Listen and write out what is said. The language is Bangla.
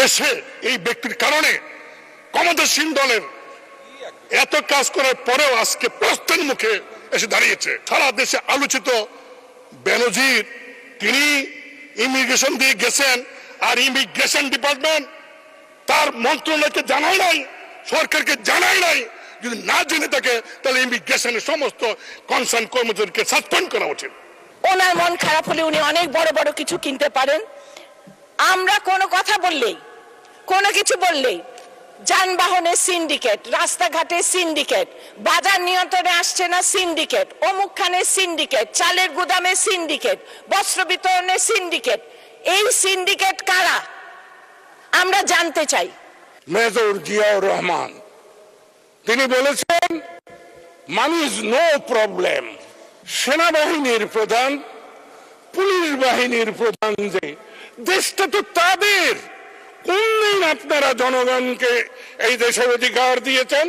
দেশে এই ব্যক্তির কারণে ক্ষমতাসীন দলের এত কাজ করার পরেও আজকে প্রস্তান মুখে এসে দাঁড়িয়েছে। সারা দেশে আলোচিত বেনজির, তিনি ইমিগ্রেশন দিয়ে গেছেন আর ইমিগ্রেশন ডিপার্টমেন্ট তার মন্ত্রণালয়কে জানায় নাই, সরকারকে জানায় নাই। যদি না জেনে থাকে, তাহলে ইমিগ্রেশনের সমস্ত কনসার্ন কর্মচারীকে সাসপেন্ড করা উচিত। ওনার মন খারাপ হলে উনি অনেক বড় বড় কিছু কিনতে পারেন। আমরা কোনো কথা বললেই কোনো কিছু বললেই যানবাহনের সিন্ডিকেট রাস্তাঘাটের সিন্ডিকেট বাজার নিয়ন্ত্রণে আসছে না সিন্ডিকেট অমুকখানের সিন্ডিকেট চালের গুদামের সিন্ডিকেট বস্ত্র বিতরণের সিন্ডিকেট এই সিন্ডিকেট কারা? আমরা জানতে চাই। মেজর জিয়াউর রহমান, তিনি বলেছেন মানুষ নো প্রবলেম সেনাবাহিনীর প্রধান পুলিশ বাহিনীর প্রধান যে, দেশটা তো তাদের। কোন দিন আপনারা জনগণকে এই দেশের অধিকার দিয়েছেন?